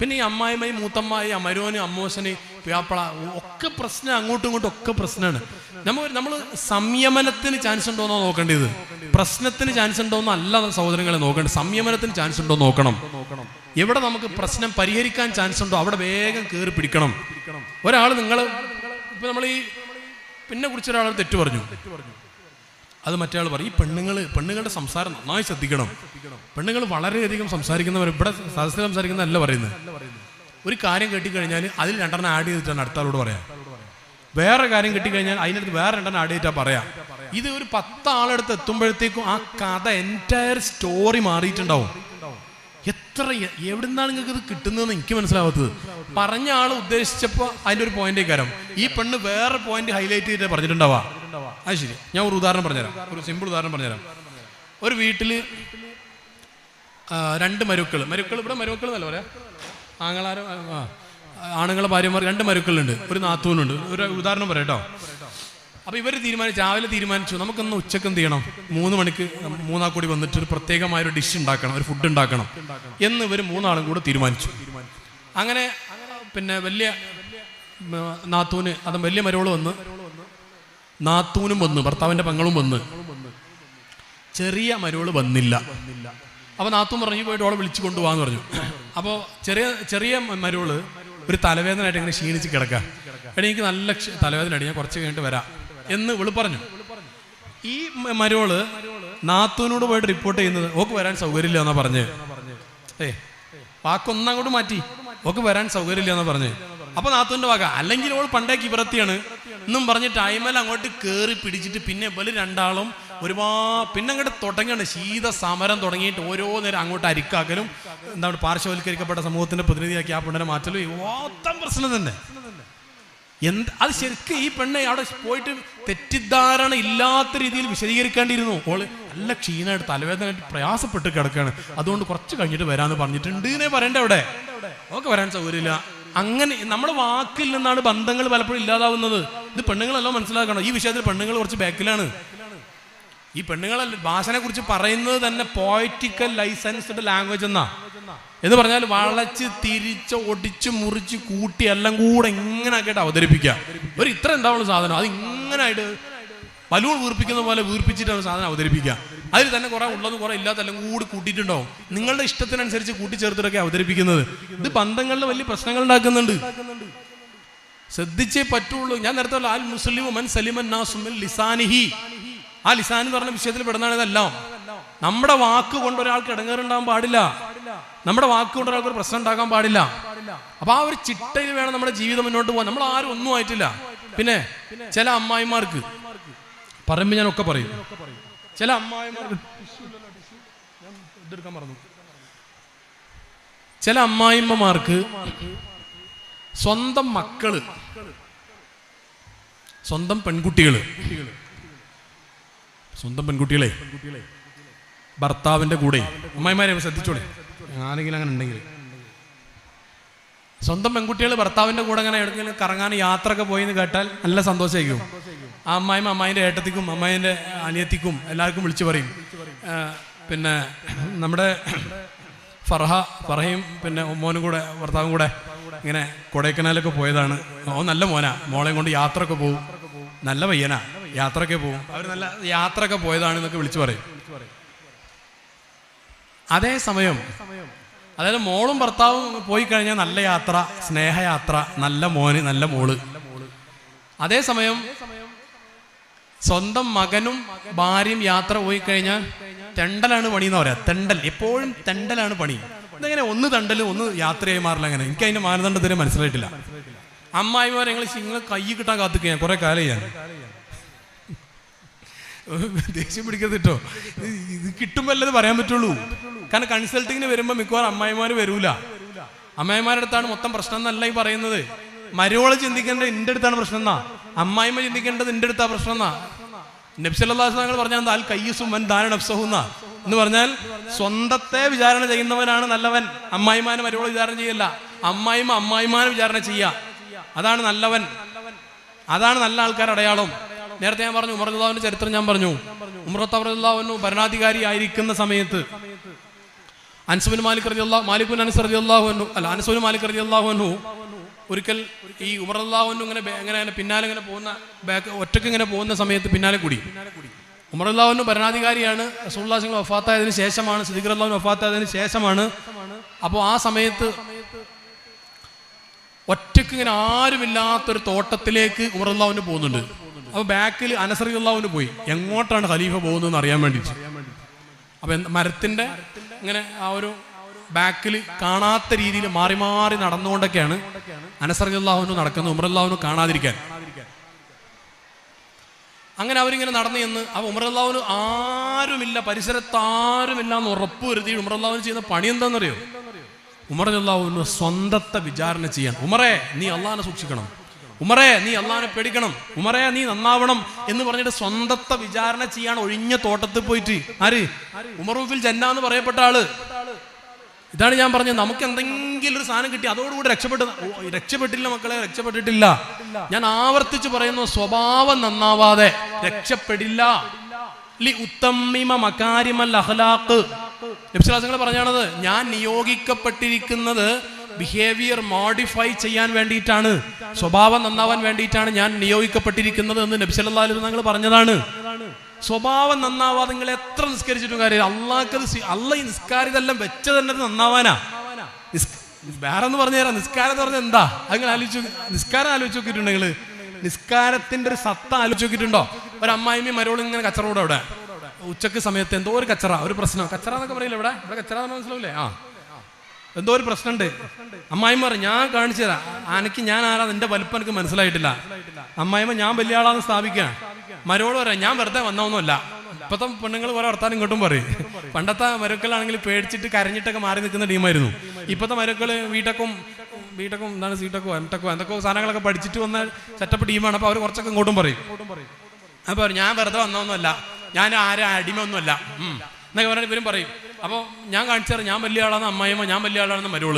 പിന്നെ ഈ അമ്മായിമ്മയും മൂത്തമ്മായി അമരോന് അമ്മോശന് പ്യാപ്പള ഒക്കെ പ്രശ്നം അങ്ങോട്ടും ഇങ്ങോട്ടും ഒക്കെ പ്രശ്നമാണ് നമ്മൾ നമ്മൾ സംയമനത്തിന് ചാൻസ് ഉണ്ടോന്നോ നോക്കേണ്ടത്. പ്രശ്നത്തിന് ചാൻസ് ഉണ്ടോന്നോ അല്ല സഹോദരങ്ങളെ നോക്കേണ്ടത്. സംയമനത്തിന് ചാൻസ് ഉണ്ടോ നോക്കണം. എവിടെ നമുക്ക് പ്രശ്നം പരിഹരിക്കാൻ ചാൻസ് ഉണ്ടോ അവിടെ വേഗം കയറി പിടിക്കണം. ഒരാൾ നിങ്ങൾ ഇപ്പൊ നമ്മൾ ഈ പിന്നെ കുറിച്ച് ഒരാൾ തെറ്റു പറഞ്ഞു. അത് മറ്റേ ആൾ പറയും ഈ പെണ്ണുങ്ങൾ പെണ്ണുങ്ങളുടെ സംസാരം നന്നായി ശ്രദ്ധിക്കണം. പെണ്ണുങ്ങൾ വളരെയധികം സംസാരിക്കുന്നവർ ഇവിടെ സദസ്സിൽ സംസാരിക്കുന്നതല്ല പറയുന്നത്. ഒരു കാര്യം കെട്ടിക്കഴിഞ്ഞാൽ അതിൽ രണ്ടെണ്ണം ആഡ് ചെയ്തിട്ടാണ് അടുത്താളോട് പറയാം. വേറെ കാര്യം കിട്ടിക്കഴിഞ്ഞാൽ അതിനടുത്ത് വേറെ രണ്ടെണ്ണം ആഡ് ചെയ്തിട്ടാ പറയാം. ഇത് ഒരു പത്ത് എത്തുമ്പോഴത്തേക്കും ആ കഥ എന്റയർ സ്റ്റോറി മാറിയിട്ടുണ്ടാവും. എത്ര എവിടുന്നാണ് നിങ്ങൾക്ക് ഇത് കിട്ടുന്നതെന്ന് എനിക്ക് മനസ്സിലാവാത്തത്. പറഞ്ഞ ആൾ ഉദ്ദേശിച്ചപ്പോൾ അതിന്റെ ഒരു പോയിന്റ് ഈ പെണ്ണ് വേറെ പോയിന്റ് ഹൈലൈറ്റ് ചെയ്തിട്ട് പറഞ്ഞിട്ടുണ്ടാവാ. അത് ശരി. ഞാൻ ഒരു ഉദാഹരണം പറഞ്ഞുതരാം. ഒരു സിമ്പിൾ ഉദാഹരണം പറഞ്ഞുതരാം. ഒരു വീട്ടിൽ രണ്ട് മരുക്കൾ മരുക്കൾ ഇവിടെ മരുക്കൾ എന്നല്ല പറയാ ആങ്ങളാരോ ആണുങ്ങളെ ഭാര്യമാർ രണ്ട് മരുക്കളുണ്ട്. ഒരു നാത്തൂനുണ്ട്. ഒരു ഉദാഹരണം പറയാം കേട്ടോ അപ്പോൾ ഇവർ തീരുമാനിച്ചു രാവിലെ തീരുമാനിച്ചു നമുക്കൊന്ന് ഉച്ചയ്ക്ക് എന്ത് ചെയ്യണം മൂന്ന് മണിക്ക് മൂന്നാ കൂടി വന്നിട്ട് ഒരു പ്രത്യേകമായ ഒരു ഡിഷ് ഉണ്ടാക്കണം. ഒരു ഫുഡ് ഉണ്ടാക്കണം. എന്ന് ഇവർ മൂന്നാളും കൂടെ തീരുമാനിച്ചു. അങ്ങനെ പിന്നെ വലിയ നാത്തൂന് അതും വലിയ മരോൾ വന്ന് നാത്തൂനും വന്ന് ഭർത്താവിന്റെ പെങ്ങളും വന്ന്. ചെറിയ മരുവൾ വന്നില്ല. അപ്പൊ നാത്തൂൻ പറഞ്ഞു "ഈ പോയിട്ട് അവളെ വിളിച്ചു കൊണ്ടുപോകാന്ന് പറഞ്ഞു. അപ്പോൾ ചെറിയ ചെറിയ മരുവൾ ഒരു തലവേദനയായിട്ട് ഇങ്ങനെ ക്ഷീണിച്ച് കിടക്കുക എടാ എനിക്ക് നല്ല തലവേദന ഞാൻ കുറച്ച് കഴിഞ്ഞിട്ട് വരാം. എന്ന് വിളി പറഞ്ഞു. ഈ മരുവൾ നാത്തൂനോട് പോയിട്ട് റിപ്പോർട്ട് ചെയ്യുന്നത് ഓക്ക് വരാൻ സൗകര്യമില്ല എന്നാ പറഞ്ഞ്. ഏ വാക്കൊന്നങ്ങോട്ട് മാറ്റി. ഓക്ക് വരാൻ സൗകര്യമില്ല എന്നാ പറഞ്ഞ്. അപ്പൊ നാത്തുവിന്റെ വക. അല്ലെങ്കിൽ ഓൾ പണ്ടേ കിബറത്തിയാണ്. എന്നും പറഞ്ഞ് ടൈമിൽ അങ്ങോട്ട് കേറി പിടിച്ചിട്ട് പിന്നെ ഇവർ രണ്ടാളും ഒരുപാ പിന്നെ അങ്ങോട്ട് തുടങ്ങിയാണ് ശീത സമരം തുടങ്ങിയിട്ട് ഓരോ നേരം അങ്ങോട്ട് അരിക്കാക്കലും എന്താണ് പാർശ്വവൽക്കരിക്കപ്പെട്ട സമൂഹത്തിന്റെ പ്രതിനിധിയാക്കി ആ പെണ്ണിനെ മാറ്റലും. മൊത്തം പ്രശ്നം തന്നെ. എന്ത് അത് ശരിക്കും ഈ പെണ്ണെ അവിടെ പോയിട്ട് തെറ്റിദ്ധാരണ ഇല്ലാത്ത രീതിയിൽ വിശദീകരിക്കേണ്ടിയിരുന്നു. ഓൾ നല്ല ക്ഷീണമായിട്ട് തലവേദനയായിട്ട് പ്രയാസപ്പെട്ട് കിടക്കാണ്. അതുകൊണ്ട് കുറച്ച് കഴിഞ്ഞിട്ട് വരാന്ന് പറഞ്ഞിട്ടുണ്ട്. എന്നേ പറയണ്ടേ അവിടെ? ഓക്കെ വരാൻ സൗകര്യമില്ല. അങ്ങനെ നമ്മുടെ വാക്കിൽ നിന്നാണ് ബന്ധങ്ങൾ പലപ്പോഴും ഇല്ലാതാവുന്നത്. ഇത് പെണ്ണുങ്ങളെല്ലാം മനസ്സിലാക്കണം. ഈ വിഷയത്തിൽ പെണ്ണുങ്ങൾ കുറച്ച് ബാക്കിലാണ്. ഈ പെണ്ണുങ്ങളെ ഭാഷനെ കുറിച്ച് പറയുന്നത് തന്നെ പോയറ്റിക്കൽ ലൈസൻസ്ഡ് ലാംഗ്വേജ് എന്നാ. എന്ന് പറഞ്ഞാൽ വളച്ച് തിരിച്ച് ഒടിച്ച് മുറിച്ച് കൂട്ടി എല്ലാം കൂടെ ഇങ്ങനെ ആക്കിയിട്ട് അവതരിപ്പിക്കാം ഒരു ഇത്ര എന്താവുള്ള സാധനം? അത് ഇങ്ങനെ ആയിട്ട് ബലൂൺ വീർപ്പിക്കുന്ന പോലെ വീർപ്പിച്ചിട്ടാണ് സാധനം അവതരിപ്പിക്കുക. അതിൽ തന്നെ കുറെ ഉള്ളത് കുറെ ഇല്ലാത്ത അല്ലെങ്കിൽ കൂടി കൂട്ടിയിട്ടുണ്ടാവും. നിങ്ങളുടെ ഇഷ്ടത്തിനനുസരിച്ച് കൂട്ടിച്ചേർത്തിട്ടൊക്കെ അവതരിപ്പിക്കുന്നത്. ഇത് ബന്ധങ്ങളിൽ വലിയ പ്രശ്നങ്ങൾ ഉണ്ടാക്കുന്നുണ്ട് ശ്രദ്ധിച്ചേ പറ്റുള്ളൂ. ഞാൻ നേരത്തെ ആൽ മുസ്ലിം മൻ സലിമൻ ലിസാനിഹി. ആ ലിസാൻ എന്ന് പറഞ്ഞ വിഷയത്തിൽ പെടുന്നതാണ് ഇതെല്ലാം. നമ്മുടെ വാക്ക് കൊണ്ട് ഒരാൾക്ക് ഇടങ്ങേറുണ്ടാകാൻ പാടില്ല. നമ്മുടെ വാക്ക് കൊണ്ട് ഒരാൾക്ക് ഒരു പ്രശ്നം ഉണ്ടാക്കാൻ പാടില്ല. അപ്പൊ ആ ഒരു ചിട്ടയിൽ വേണം നമ്മുടെ ജീവിതം മുന്നോട്ട് പോകാൻ. നമ്മൾ ആരും ഒന്നും ആയിട്ടില്ല. പിന്നെ ചില അമ്മായിമാർക്ക് പറയുമ്പോൾ ഞാൻ ഒക്കെ പറയും ചില അമ്മായിമാർക്ക് ഞാൻ ഇതെടുക്കാൻ മറന്നു. ചില അമ്മായിമ്മമാർക്ക് സ്വന്തം മക്കൾ സ്വന്തം പെൺകുട്ടികൾ സ്വന്തം പെൺകുട്ടികളെ ഭർത്താവിന്റെ കൂടെ അമ്മായിമാരെ ശ്രദ്ധിച്ചോളെ. ആരെങ്കിലും അങ്ങനെ ഉണ്ടെങ്കിൽ. സ്വന്തം പെൺകുട്ടികൾ ഭർത്താവിന്റെ കൂടെ അങ്ങനെ എവിടെയെങ്കിലും കറങ്ങാൻ യാത്രയൊക്കെ പോയി എന്ന് കേട്ടാൽ നല്ല സന്തോഷമായിരിക്കും. ആ അമ്മായിമ്മ അമ്മായിന്റെ ഏട്ടത്തിക്കും അമ്മായിന്റെ അനിയത്തിക്കും എല്ലാവർക്കും വിളിച്ചു പറയും. പിന്നെ നമ്മുടെ ഫർഹ ഫർഹയും പിന്നെ മോനും കൂടെ ഭർത്താവും കൂടെ ഇങ്ങനെ കൊടൈക്കനാലൊക്കെ പോയതാണ്. ഓ നല്ല മോനാ. മോളെയും കൊണ്ട് യാത്രയൊക്കെ പോകും നല്ല പയ്യനാ. യാത്രയൊക്കെ പോകും അവർ നല്ല യാത്രയൊക്കെ പോയതാണ് എന്നൊക്കെ വിളിച്ചു പറയും. അതേ സമയം അതായത് മോളും ഭർത്താവും പോയി കഴിഞ്ഞാൽ നല്ല യാത്ര സ്നേഹയാത്ര നല്ല മോന് നല്ല മോൾ. അതേസമയം സ്വന്തം മകനും ഭാര്യയും യാത്ര പോയി കഴിഞ്ഞാൽ തെണ്ടലാണ് പണി എന്ന് പറയാ. തെണ്ടൽ. എപ്പോഴും തെണ്ടലാണ് പണി. ഇതെങ്ങനെ ഒന്ന് തെണ്ടലും ഒന്ന് യാത്രയായി മാറില്ല അങ്ങനെ. എനിക്ക് അതിന്റെ മാനദണ്ഡത്തിന് മനസ്സിലായിട്ടില്ല. അമ്മായിമാർ ഞങ്ങൾ നിങ്ങൾ കൈ കിട്ടാൻ കാത്തിക്കുക കുറെ കാലം ചെയ്യാൻ. ദേഷ്യം പിടിക്കരുത് കേട്ടോ. ഇത് കിട്ടുമ്പോൾ പറയാൻ പറ്റുള്ളൂ. കാരണം കൺസൾട്ടിങ്ങിന് വരുമ്പോൾ മിക്കവാറും അമ്മായിമാർ വരൂല. അമ്മായിമാരുടെ അടുത്താണ് മൊത്തം പ്രശ്നം എന്നല്ല ഈ പറയുന്നത്. മരുവോളെ ചിന്തിക്കേണ്ട എന്റെ അടുത്താണ് പ്രശ്നം എന്നാ. അമ്മായിമ്മ ചിന്തിക്കേണ്ടത് എന്റെ അടുത്താ പ്രശ്നം എന്നാ? നബ്സല്ലാസ്ലാങ്ങൾ പറഞ്ഞാൽ അൽ കയ്യസും വൻ ദാന നബ്സഹുന്ന എന്ന്? പറഞ്ഞാൽ സ്വന്തത്തെ വിചാരണ ചെയ്യുന്നവനാണ് നല്ലവൻ. അമ്മായിമാനെ മരുവോൾ വിചാരണ ചെയ്യല്ല. അമ്മായിമ്മ അമ്മായിമാനെ വിചാരണ ചെയ്യുക അതാണ് നല്ലവൻ. അതാണ് നല്ല ആൾക്കാർ അടയാളം. നേരത്തെ ഞാൻ പറഞ്ഞു ഉമർദാവിന്റെ ചരിത്രം ഞാൻ പറഞ്ഞു. ഉമർത്താവുന്നു ഭരണാധികാരി ആയിരിക്കുന്ന സമയത്ത് അൻസുബിൻ മാലിക് റതി അള്ളാഹു മാലിക്കുൻ അനസ് റതി അള്ളാഹു അല്ല അനസുബിൻ മാലിക് റതി അള്ളാഹു ഒരിക്കൽ ഈ അന്നു ഇങ്ങനെ ഇങ്ങനെ പിന്നാലെ ഇങ്ങനെ പോകുന്ന ബാക്ക് ഒറ്റയ്ക്ക് ഇങ്ങനെ പോകുന്ന സമയത്ത് പിന്നാലെ കൂടി. അള്ളാഹുവിന് ഭരണാധികാരിയാണ്. റസൂള്ളാ സിംഗ് വഫാത്തായതിനു ശേഷമാണ് സിദ്ദിഖർ അള്ളാഹു വഫാത്തായതിനു ശേഷമാണ്. അപ്പോൾ ആ സമയത്ത് ഒറ്റയ്ക്ക് ഇങ്ങനെ ആരുമില്ലാത്തൊരു തോട്ടത്തിലേക്ക് അള്ളാഹുവിന് പോകുന്നുണ്ട്. അപ്പോൾ ബാക്കിൽ അനസറി അള്ളാഹുവിന് പോയി. എങ്ങോട്ടാണ് ഖലീഫ പോകുന്നതെന്ന് അറിയാൻ വേണ്ടി അപ്പൊ എന്ത് മരത്തിന്റെ ഇങ്ങനെ ആ ഒരു ബാക്കിൽ കാണാത്ത രീതിയിൽ മാറി മാറി നടന്നുകൊണ്ടൊക്കെയാണ് അനസറിയാഹുനു നടക്കുന്നത് ഉമറല്ലാഹുനു കാണാതിരിക്കാൻ. അങ്ങനെ അവരിങ്ങനെ നടന്നു എന്ന് ആ ഉമറല്ലാവിന് ആരുമില്ല പരിസരത്ത് ആരുമില്ല എന്ന് ഉറപ്പ് വരുത്തി ഉമറല്ലാഹുന് ചെയ്യുന്ന പണി എന്താണെന്നറിയോ? ഉമറല്ലാവിന് സ്വന്തത്തെ വിചാരണ ചെയ്യാൻ. ഉമറേ നീ അള്ളാഹിനെ സൂക്ഷിക്കണം. ഉമറേ നീ അള്ളാഹിനെ പേടിക്കണം. ഉമറേ നീ നന്നാവണം എന്ന് പറഞ്ഞിട്ട് സ്വന്തത്തെ വിചാരണ ചെയ്യാൻ ഒഴിഞ്ഞ തോട്ടത്തിൽ പോയിട്ട് ആര്? ഉമറുഫിൽ ജന്ന എന്ന് പറയപ്പെട്ട ആൾ. ഇതാണ് ഞാൻ പറഞ്ഞത്. നമുക്ക് എന്തെങ്കിലും ഒരു സാധനം കിട്ടി അതോടുകൂടി രക്ഷപ്പെട്ടു. രക്ഷപ്പെട്ടില്ല മക്കളെ രക്ഷപ്പെട്ടിട്ടില്ല. ഞാൻ ആവർത്തിച്ച് പറയുന്നു സ്വഭാവം നന്നാവാതെ രക്ഷപ്പെടില്ല. ഉത്തമ്മിമ മകാരിമൽ ഞാൻ നിയോഗിക്കപ്പെട്ടിരിക്കുന്നത് ബിഹേവിയർ മോഡിഫൈ ചെയ്യാൻ വേണ്ടിയിട്ടാണ്. സ്വഭാവം നന്നാവാൻ വേണ്ടിയിട്ടാണ് ഞാൻ നിയോഗിക്കപ്പെട്ടിരിക്കുന്നത് എന്ന് നബ്സല്ലാ തങ്ങൾ പറഞ്ഞതാണ്. സ്വഭാവം നന്നാവാതെ നിങ്ങൾ എത്ര നിസ്കരിച്ചിട്ടും കാര്യം അള്ളാഹ്ക്കത് അല്ല ഈ നിസ്കാരം ഇതെല്ലാം വെച്ചത് തന്നെ നന്നാവാനാ. വേറെ എന്ന് പറഞ്ഞു തരാം. നിസ്കാരം എന്ന് പറഞ്ഞാൽ എന്താ? അങ്ങനെ ആലോചിച്ചു നിസ്കാരം ആലോചിച്ച് നോക്കിയിട്ടുണ്ടോ നിങ്ങൾ നിസ്കാരത്തിന്റെ ഒരു സത്ത ആലോചിച്ച് നോക്കിയിട്ടുണ്ടോ? ഒരു അമ്മായിമ്മയും മരോളും ഇങ്ങനെ കച്ചറ കൂടെ അവിടെ. ഉച്ചയ്ക്ക് സമയത്ത് എന്തോ ഒരു കച്ചറ ഒരു പ്രശ്നം. കച്ചറ എന്നൊക്കെ പറയില്ല ഇവിടെ? ഇവിടെ കച്ചറ എന്ന് മനസ്സിലാവില്ലേ? ആ. എന്തോ ഒരു പ്രശ്നമുണ്ട്. അമ്മായിമ്മ പറഞ്ഞു ഞാൻ കാണിച്ചു തരാം. എനിക്ക് ഞാൻ ആരാ? നിന്റെ വലിപ്പം എനിക്ക് മനസ്സിലായിട്ടില്ല. അമ്മായിമ്മ ഞാൻ വലിയ ആളാന്ന് സ്ഥാപിക്കാൻ മരോട് പറയാം ഞാൻ വെറുതെ വന്നൊന്നുമല്ല. ഇപ്പത്തെ പെണ്ണുങ്ങൾ കുറെ വർത്താനം ഇങ്ങോട്ടും പറയും. പണ്ടത്തെ മരുക്കളാണെങ്കിൽ പേടിച്ചിട്ട് കരഞ്ഞിട്ടൊക്കെ മാറി നിൽക്കുന്ന ടീമായിരുന്നു. ഇപ്പത്തെ മരുക്കൾ വീട്ടക്കും വീട്ടക്കും എന്താണ് സീട്ടക്കോ എംടക്കോ എന്തൊക്കെ സാധനങ്ങളൊക്കെ പഠിച്ചിട്ട് വന്ന സെറ്റപ്പ് ടീമാണ്. അപ്പൊ അവർ കുറച്ചൊക്കെ ഇങ്ങോട്ടും പറയും. അപ്പൊ ഞാൻ വെറുതെ വന്നൊന്നുമല്ല. ഞാൻ ആരും അടിമ ഒന്നുമല്ല എന്നൊക്കെ പറഞ്ഞ ഇവരും പറയും. അപ്പോൾ ഞാൻ കാണിച്ചാറ് ഞാൻ വലിയ ആളാണ് അമ്മായിമ്മ ഞാൻ വലിയ ആളാണെന്ന് മരുൾ.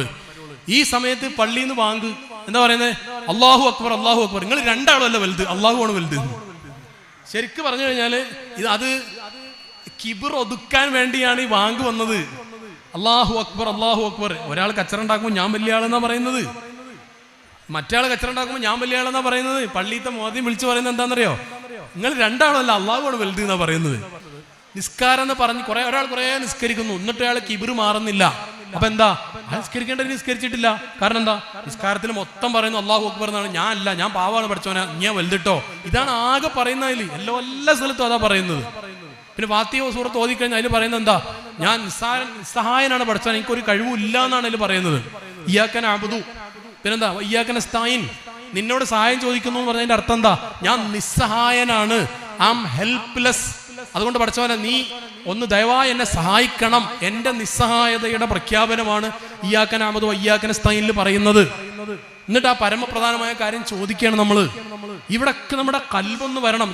ഈ സമയത്ത് പള്ളിയിൽ നിന്ന് വാങ്ക് എന്താ പറയുന്നത് അള്ളാഹു അക്ബർ അള്ളാഹു അക്ബർ. നിങ്ങൾ രണ്ടാളല്ല വലുത് അള്ളാഹു ആണ് വലുത് ശരിക്ക് പറഞ്ഞു കഴിഞ്ഞാൽ ഇത് അത് കിബിർ ഒതുക്കാൻ വേണ്ടിയാണ് ഈ വാങ്ക് വന്നത്. അള്ളാഹു അക്ബർ അള്ളാഹു അക്ബർ. ഒരാൾ കച്ചറ ഉണ്ടാക്കുമ്പോൾ ഞാൻ വലിയ ആളെന്നാ പറയുന്നത്. മറ്റേ കച്ചറ ഉണ്ടാക്കുമ്പോൾ ഞാൻ വലിയ ആളെന്നാ പറയുന്നത്. പള്ളിയിലത്തെ മോദിയും വിളിച്ചു പറയുന്നത് എന്താണെന്നറിയോ? നിങ്ങൾ രണ്ടാളല്ല അള്ളാഹുവാണ് വലുത് എന്നാ പറയുന്നത്. നിസ്കാരം എന്ന് പറഞ്ഞ് കുറെ ഒരാൾ കുറെ നിസ്കരിക്കുന്നു. എന്നിട്ട് അയാൾ കിബിർ മാറുന്നില്ല. അപ്പൊ എന്താ? നിസ്കരിക്കേണ്ട നിസ്കരിച്ചിട്ടില്ല. കാരണം എന്താ? നിസ്കാരത്തിൽ മൊത്തം പറയുന്നു അള്ളാഹു അക്ബർ എന്നാണ്. ഞാൻ അല്ല ഞാൻ പാവാണ് പഠിച്ചോനെ ഞാൻ വലുതിട്ടോ. ഇതാണ് ആകെ പറയുന്നതിൽ എല്ലാ എല്ലാ സ്ഥലത്തും അതാ പറയുന്നത്. പിന്നെ വാത്തിയ സൂറത്ത് ഓതിക്കഴിഞ്ഞാൽ അതിൽ പറയുന്നത് എന്താ? ഞാൻ നിസ്സഹായനാണ് എനിക്ക് എനിക്കൊരു കഴിവില്ല എന്നാണ് അതിൽ പറയുന്നത്. ഇയാക്കൻ അബുദു പിന്നെന്താ? ഇയാക്കൻ സ്ഥായിൻ നിന്നോട് സഹായം ചോദിക്കുന്നു എന്ന് പറഞ്ഞതിന്റെ അർത്ഥം എന്താ? ഞാൻ നിസ്സഹായനാണ്. ഐ ആം ഹെൽപ്ലെസ് അതുകൊണ്ട് പഠിച്ചവനെ നീ. ഒന്ന് ദയവായി എന്നെ സഹായിക്കണം. എന്റെ നിസ്സഹായതയുടെ പ്രഖ്യാപനമാണ് ഇയാക്കൻ അഹമ്മദ് അയ്യാക്കൻ സ്ഥാനിൽ പറയുന്നത്. എന്നിട്ട് ആ പരമപ്രധാനമായ കാര്യം ചോദിക്കുകയാണ് നമ്മൾ ഇവിടൊക്കെ നമ്മുടെ കൽവൊന്ന് വരണം.